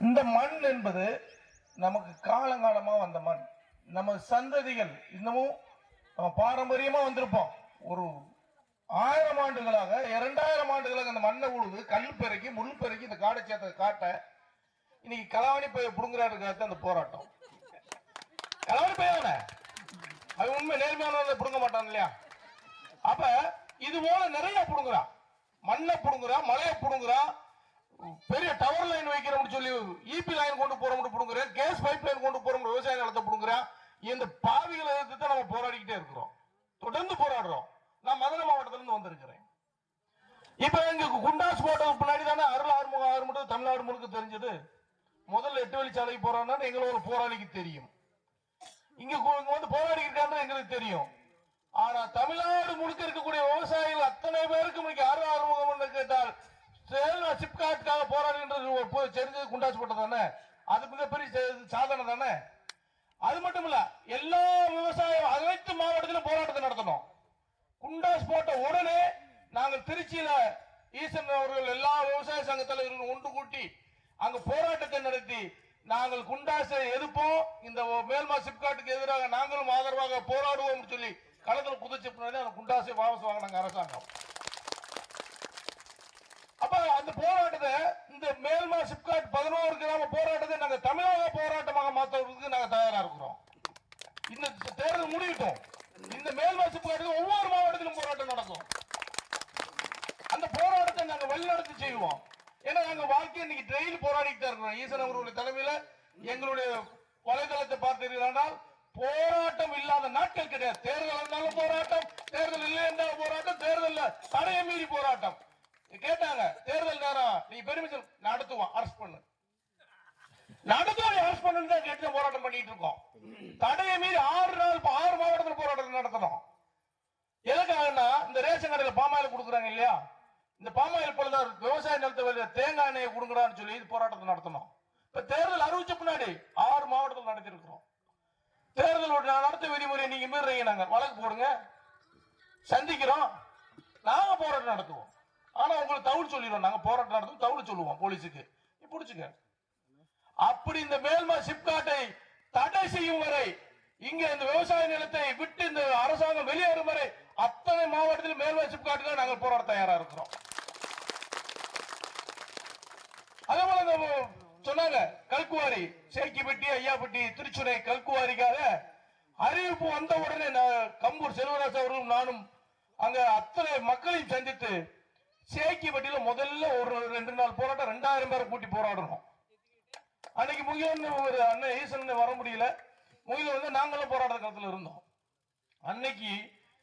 இந்த மண் என்பது நமக்கு காலங்காலமா வந்த மண். நம்ம சந்ததிகள் இன்னமும் நம்ம பாரம்பரியமா வந்திருப்போம். ஒரு ஆயிரம் ஆண்டுகளாக இரண்டாயிரம் ஆண்டுகளாக அந்த மண்ணை உழுது கல் பெருக்கி முள் பெருக்கி இந்த காடை சேர்த்த காட்ட இன்னைக்கு களவாணி பைய புடுங்குறாருக்காக அந்த போராட்டம். களவாணி பையன அது உண்மை நேர்மையான புடுங்க மாட்டான் இல்லையா? அப்ப இது போல நிறைய புடுங்குறான் மண்ணை புடுங்குறான் மலையை புடுங்குறான் பெரிய டவர் லைன் வைக்கிறோம்னு சொல்லி இபி லைன் கொண்டு போறோம்னு புடுங்குறேன் கேஸ் பைப் லைன் கொண்டு போறோம் விவசாய நிலத்தை புடுங்குறான் இந்த பாவிகளை எதிர்த்து தான் நம்ம போராடிக்கிட்டே இருக்கிறோம். தொடர்ந்து போராடுறோம். நான் மதுரை மாவட்டத்துல இருந்து வந்திருக்கிறேன். இப்ப எங்க குண்டாஸ் போட்டதுக்கு பின்னாடி தானே அருள் ஆறுமுகம் ஆறுமுகம் தமிழ்நாடு முழுக்க தெரிஞ்சது. முதல்ல எட்டு வழி சாலைக்கு போறான்னு எங்களோட போராளிக்கு தெரியும். இங்க வந்து போராடி இருக்கான்னு எங்களுக்கு தெரியும். ஆனா தமிழ்நாடு முழுக்க இருக்கக்கூடிய விவசாயிகள் அத்தனை பேருக்கு இன்னைக்கு அருள் ஆறுமுகம் என்று கேட்டால் சேலம் சிப்காட்டுக்காக போராடுகின்றது ஒரு குண்டாச்சு குண்டாஸ் போட்டது தானே? அது மிகப்பெரிய சாதனை தானே? அது மட்டும் இல்ல எல்லா விவசாயம் அனைத்து மாவட்டத்திலும் போராட்டத்தை நடத்தணும். குண்டாஸ் போட்ட உடனே நாங்கள் திருச்சியில ஈசன் அவர்கள் எல்லா விவசாய சங்க தலைவர்களும் ஒன்று கூட்டி அங்க போராட்டத்தை நடத்தி நாங்கள் குண்டாசை எதிர்ப்போம் இந்த மேல்மா சிப்காட்டுக்கு எதிராக நாங்களும் ஆதரவாக போராடுவோம் சொல்லி களத்தில் குதிச்ச பின்னாடி அந்த குண்டாசை வாபஸ் வாங்கினாங்க அரசாங்கம். அப்ப அந்த போராட்டத்தை இந்த மேல்மா சிப்காட் பதினோரு கிராம போராட்டத்தை நாங்க தமிழக போராட்டமாக மாற்றுறதுக்கு நாங்க தயாரா இருக்கிறோம். இந்த தேர்தல் முடிவிட்டோம் இந்த மேல்மா சிப்காட்டுக்கு ஒவ்வொரு மாவட்டத்திலும் போராட்டம் நடக்கும். அந்த போராட்டத்தை நாங்க வழிநடத்தி செய்வோம். ஏன்னா நாங்க வாழ்க்கை இன்னைக்கு ட்ரெயின் போராடிட்டு தான் இருக்கிறோம். ஈசன் அவர்களுடைய தலைமையில எங்களுடைய வலைதளத்தை பார்த்தீர்களானால் போராட்டம் இல்லாத நாட்கள் கிடையாது. தேர்தல் இருந்தாலும் போராட்டம் தேர்தல் இல்லை என்றாலும் போராட்டம் தேர்தல் தடையை மீறி போராட்டம். கேட்டாங்க தேர்தல் நேரம் நீ பெருமிஷன் நடத்துவோம் அரஸ்ட் பண்ணு. நடத்துவோம் அரஸ்ட் பண்ணு தான் கேட்டு போராட்டம் பண்ணிட்டு இருக்கோம். தடையை மீறி ஆறு நாள் ஆறு மாவட்டத்தில் போராட்டம் நடத்தணும். எதுக்காகன்னா இந்த ரேஷன் கடையில பாமாயில் கொடுக்குறாங்க இல்லையா? இந்த பாமாயில் பொழுது விவசாய நிலத்தை வெளிய தேங்காய் எண்ணெயை கொடுக்குறான்னு சொல்லி இது போராட்டத்தை நடத்தணும். இப்ப தேர்தல் அறிவிச்ச பின்னாடி ஆறு மாவட்டத்தில் நடத்திருக்கிறோம். தேர்தல் நடத்த விதிமுறை நீங்க மீறீங்க நாங்க. வழக்கு போடுங்க. சந்திக்கிறோம். நாங்க போராட்டம் நடத்துவோம். ஆனா உங்களை தவுள் சொல்லிடுவோம் நாங்க போராட்டம் நடத்தும் தவுள் சொல்லுவோம் போலீஸுக்கு. நீ புடிச்சுக்க. அப்படி இந்த மேல்மா சிப்காட்டை தடை செய்யும் வரை இங்க இந்த விவசாய நிலத்தை விட்டு இந்த அரசாங்கம் வெளியேறும் வரை அத்தனை மாவட்டத்தில் மேல்மா சிப்காட்டுக்கு நாங்கள் போராட தயாரா இருக்கிறோம். அதே போல சொன்னாங்க கல்குவாரி சேக்கிப்பட்டி ஐயாப்பட்டி திருச்சுனை கல்குவாரிக்காக அறிவிப்பு வந்த உடனே நான் கம்பூர் செல்வராஜ் அவர்களும் நானும் அங்க அத்தனை மக்களையும் சந்தித்து சேக்கிப்பட்டியில முதல்ல ஒரு ரெண்டு நாள் போராட்டம் ரெண்டாயிரம் பேரை கூட்டி போராடணும் அன்னைக்கு முகிலன் ஒரு அண்ணன் ஈசன் வர முடியல. முகில வந்து நாங்களும் போராட்ட காலத்துல இருந்தோம். அன்னைக்கு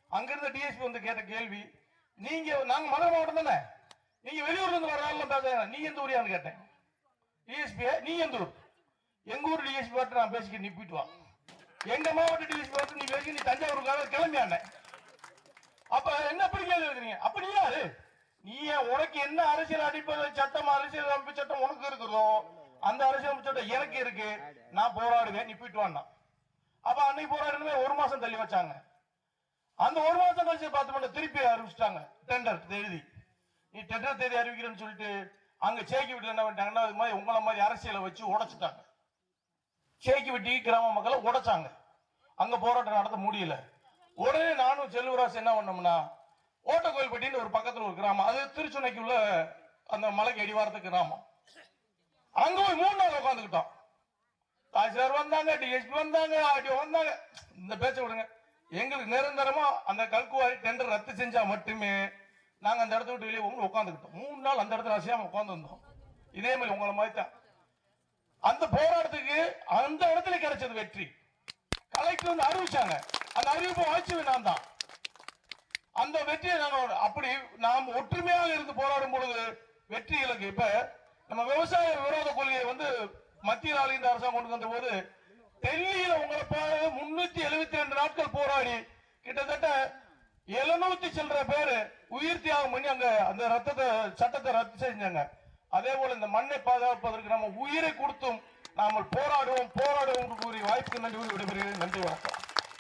அங்கிருந்த டிஎஸ்பி வந்து கேட்ட கேள்வி நீங்க நாங்க மதுரை மாவட்டம் தானே? நீங்க வெளியூர்ல இருந்து வர ஆள் நீ எந்த ஊரியான்னு கேட்டேன். டிஎஸ்பி நீ எந்த ஊர்? எங்க ஊர் டிஎஸ்பி பார்த்து நான் பேசிக்க நீ வா. எங்க மாவட்ட டிஎஸ்பி பார்த்து நீ பேசி நீ தஞ்சாவூருக்காக கிளம்பி அப்ப என்ன அப்படி கேள்வி எழுதுறீங்க அப்படி யாரு? நீ ஏன் உனக்கு என்ன அரசியல் அடிப்படை சட்டம் அரசியல் அமைப்பு சட்டம் உனக்கு இருக்குதோ அந்த அரசியல் அமைப்பு சட்டம் எனக்கு இருக்கு. நான் போராடுவேன் நீ போயிட்டு வான்னா அப்ப அன்னைக்கு போராடுனவே ஒரு மாசம் தள்ளி வச்சாங்க. அந்த ஒரு மாசம் கழிச்சு பார்த்து திருப்பி அறிவிச்சிட்டாங்க டெண்டர் தேதி. நீ டெண்டர் தேதி அறிவிக்கிறேன்னு சொல்லிட்டு அங்க சேக்கி விட்டு என்ன பண்ணிட்டாங்கன்னா அது மாதிரி உங்களை மாதிரி அரசியலை வச்சு உடைச்சிட்டாங்க. சேக்கி வெட்டி கிராம மக்களை உடைச்சாங்க. அங்க போராட்டம் நடத்த முடியல. உடனே நானும் செல்வராசு என்ன பண்ணோம்னா ஓட்டக்கோயில்பட்டின்னு ஒரு பக்கத்துல ஒரு கிராமம். அது திருச்சுனைக்குள்ள அந்த மலைக்கு அடிவாரத்துக்கு கிராமம். அங்க போய் மூணு நாள் உட்காந்துக்கிட்டோம் தாசில்தார் வந்தாங்க டிஎஸ்பி வந்தாங்க ஆர்டிஓ வந்தாங்க. இந்த பேச்ச விடுங்க. எங்களுக்கு நிரந்தரமா அந்த கல்குவாரி டெண்டர் ரத்து செஞ்சா மட்டுமே நாங்க அந்த இடத்த விட்டு வெளியே போகணும் உட்காந்துக்கிட்டோம் மூணு நாள் அந்த இடத்துல அசையாம உட்காந்துருந்தோம் இதே மாதிரி உங்களை மாதிரி தான். அந்த போராட்டத்துக்கு அந்த இடத்துல கிடைச்சது வெற்றி. கலெக்டர் வந்து அறிவிச்சாங்க. அந்த அறிவிப்பு வாய்ச்சது நான் தான் அந்த வெற்றியை நாங்கள் அப்படி நாம் ஒற்றுமையாக இருந்து போராடும் பொழுது வெற்றி இலக்கு. இப்ப நம்ம விவசாய விரோத கொள்கையை வந்து மத்திய ஆளுகின்ற அரசாங்கம் கொண்டு வந்த போது டெல்லியில உங்களை பாரு முன்னூத்தி எழுபத்தி ரெண்டு நாட்கள் போராடி கிட்டத்தட்ட எழுநூத்தி சில்லற பேரு உயிர் தியாகம் பண்ணி அங்க அந்த ரத்தத்தை சட்டத்தை ரத்து செஞ்சாங்க. அதே போல இந்த மண்ணை பாதுகாப்பதற்கு நம்ம உயிரை கொடுத்தும் நாம போராடுவோம் போராடுவோம் கூறிய வாய்ப்புக்கு நன்றி கூறி விடைபெறுகிறேன். நன்றி வணக்கம்.